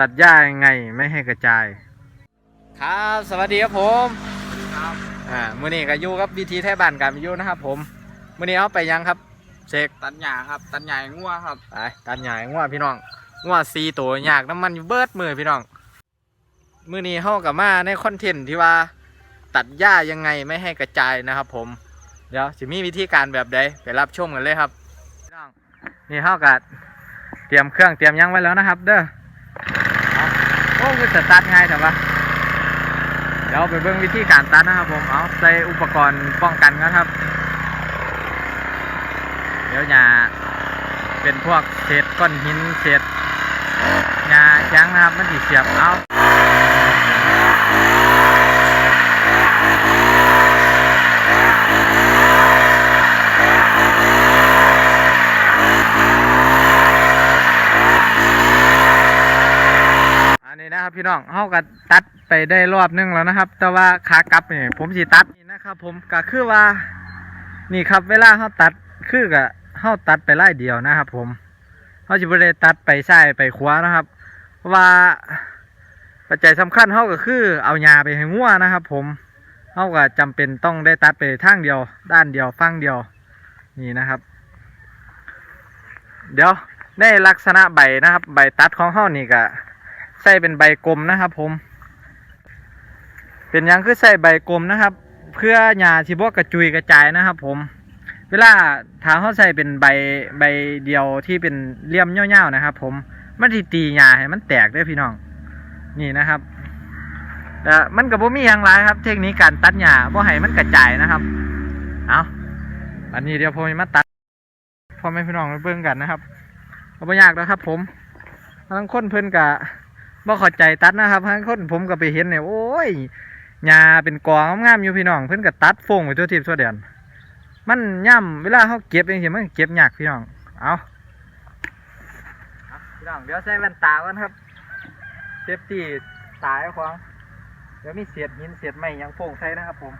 ตัดหญ้ายังไงไม่ให้กระจาย ครับสวัสดีครับผมครับอ่ามื้อนี้ก็อยู่กับวิธีไทยบ้านการวิทยุนะครับ ผมมื้อนี้เอาไปยังครับเสกตัดหญ้าครับตัดหญ้าให้งัวครับไปตัดหญ้าให้งัวพี่น้องงัวสีตัวยากน้ำมันอยู่เบิดมือพี่น้องมื้อนี้เฮากับมาในคอนเทนต์ที่ว่า ตัดหญ้ายังไงไม่ให้กระจายนะครับ ผมเดี๋ยวสิมีวิธีการแบบใดไปรับชมกันเลยครับพี่น้องนี่เฮากัเตรียมเครื่องเตรียมหยังไว้แล้วนะครับ เด้อเอา โอ้คือสตาร์ทง่ายแต่ว่าเดี๋ยวไปเบิ่งวิธีการตัดนะครับผมเอาใส่อุปกรณ์ป้องกันนะครับ เดี๋ยวอย่าเป็นพวกเศษก้อนหินเศษยาช้าแข้งนะครับมันสิเสียบเอา นนี้นะครับพี่น้องเฮาก็ตัดไปได้รอบนึงแล้วนะครับ แต่ว่าขากลับนี่ผมสิตัดนี่นะครับ ผมก็คือว่า นี่ครับเวลาเฮาตัดคือกับเฮาตัดไปไล่เดียวนะครับ ผมเฮาสิบ่ได้ตัดไปซ้ายไปขวานะครับ ว่าปัจจัยสำคัญเฮาก็คือเอาหญ้าไปให้งัวนะครับ ผมเฮาก็จำเป็นต้องได้ตัดไปทางเดียว ด้านเดียวฝั่งเดียว นี่นะครับ เดี๋ยวในลักษณะใบนะครับ ใบตัดของเฮานี่ก็ ใส่เป็นใบกลมนะครับผม เป็นยังคือใส่ใบกลมนะครับ เพื่อหญ้าที่บ่กระจุยกระจายนะครับ ผม เวลาถ้าเขาใส่เป็นใบใบเดียวที่เป็นเลี่ยมเง่าวๆนะครับ ผมมันตีหญ้าให้มันแตกเด้พี่น้อง นี่นะครับแต่มันกับบ่มีอย่างไรครับ เทคนิคการตัดหญ้าบ่ให้มันกระจายนะครับ เอาอันนี้เดี๋ยวผมมาตัดพ่อแม่พี่น้องไปเบิ่งกันนะครับเอาบ่ยากนะครับ ผมทั้งคนเพิ่อนกะ บ่เข้าใจตัดนะครับทางคนผมก็ไปเห็นเนี่ยโอ้ยหญ้าเป็นกองงามๆอยู่พี่น้อง เพิ่นก็ตัดฟงไปทั่วทิพย์ทั่วแดนมันย่ำเวลาเขาเก็บเองสิมันเก็บยากพี่น้อง เอาพี่น้องเดี๋ยวใส่แว่นตาก่อนครับเซฟตี้ตาไอ้ควางเดี๋ยวมีเศษหินเศษไม้ยังโฟงใส่นะครับผม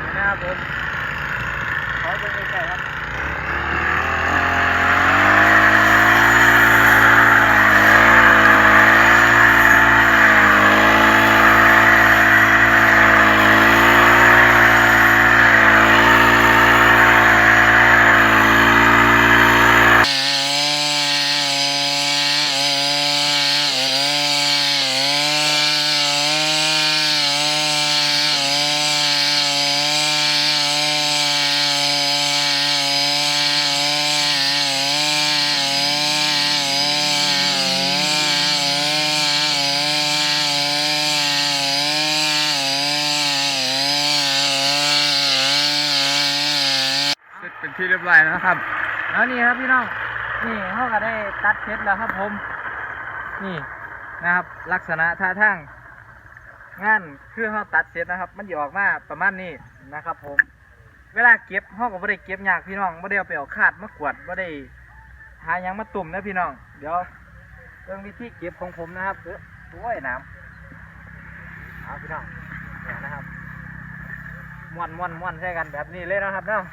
นี่นะครับผม ขอเบิ่งใกล้ๆครับ เป็นที่เรียบร้อยแล้วนะครับแล้วนี่ครับพี่น้องนี่เขาก็ได้ตัดเพชรแล้วครับผม นี่นะครับ ลักษณะท่าทางงานคือเขาตัดเสร็จนะครับ มันอยู่ออกมาประมาณนี้นะครับ ผม เวลาเก็บเขาก็ไม่ได้เก็บยากพี่น้องไม่ได้เอาไปเอาคาดมากวดไม่ได้หายังมาตุ่มนะพี่น้อง เดี๋ยวเรื่องวิธีเก็บของผมนะครับเออโอ้น้ำเอาพี่น้องเนี่ยนะครับม้วนม้วนม้วนใส่กันแบบนี้เลยนะครับเนาะ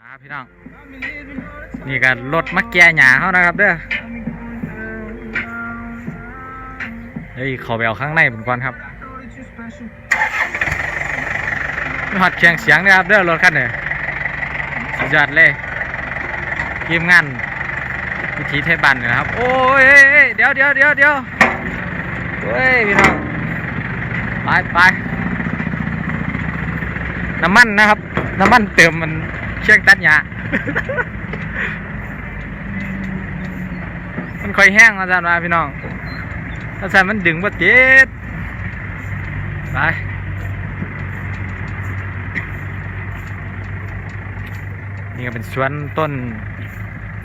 อ่า พี่น้อง นี่ก็รถมาแก่หยาเขานะครับเด้อเฮ้ยขาไปเอาข้างในผมก่อนครับมีฮอดเชียงเสียงนะครับเด้อรถคันนี้สุดยอดเลยทีมงานวิธีเทบันนะครับโอ้ยเอ้ยเอ้ยเดี๋ยวเดี๋ยวเดี๋ยวเดี๋ยวเฮ้ยพี่น้องไปไปน้ำมันนะครับ น้ำมันเติมมัน เชียงตัดหญ้ามันค่อยแห้งอาจารย์มาพี่น้องอาจารย์มันดึงบ่ติดไปนี่ก็เป็นสวนต้น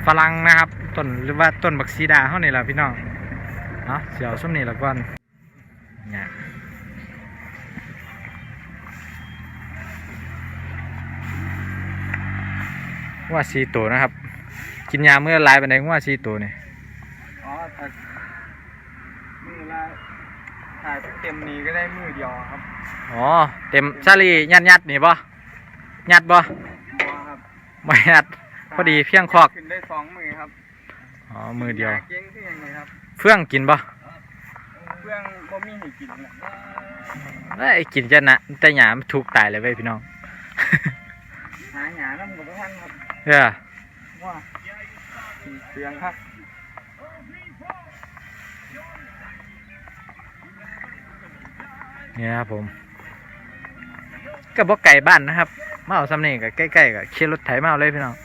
ฝรั่งนะครับต้นหรือว่าต้นบักซีดาเท่านี่แหละพี่น้องเนาะเสียวส้มนี่ละก่อนเนี่ย งัวสีตัวนะครับ กินยาเมื่อหลายไปในงัวสีตัวนี่อ๋อถ้ามือละถ่ายเต็มนี้ก็ได้มือเดียวครับอ๋อเต็มซาลียัดยัดๆนี่บ่ยัดบ่บัวครับไม่ยัดพอดีเพียงคอกขึ้นได้สองมือครับอ๋อมือเดียวเก่งที่ยังไงครับเฟื่องกินบ่เพื่อนบ่มีให้กินนะเอ้ยกินจะนะแต่หยามนถูกตายเลยเว้ยพี่น้องหาหยาน้ำกับท่านครับ เออว่าเสียงครับนี่นะครับผมก็บ่ไก่บ้านนะครับมาเอาซ้ำนี่ก็ใกล้ๆกับขี่รถไถมาเอาเลยพี่น้อง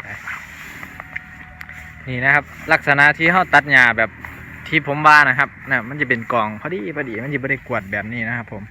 ไปนี่นะครับ ลักษณะที่เขาตัดหญ้าแบบที่ผมว่านะครับนะมันจะเป็นกองพอดีพอดีมันจะไม่ได้กวดแบบนี้นะครับผม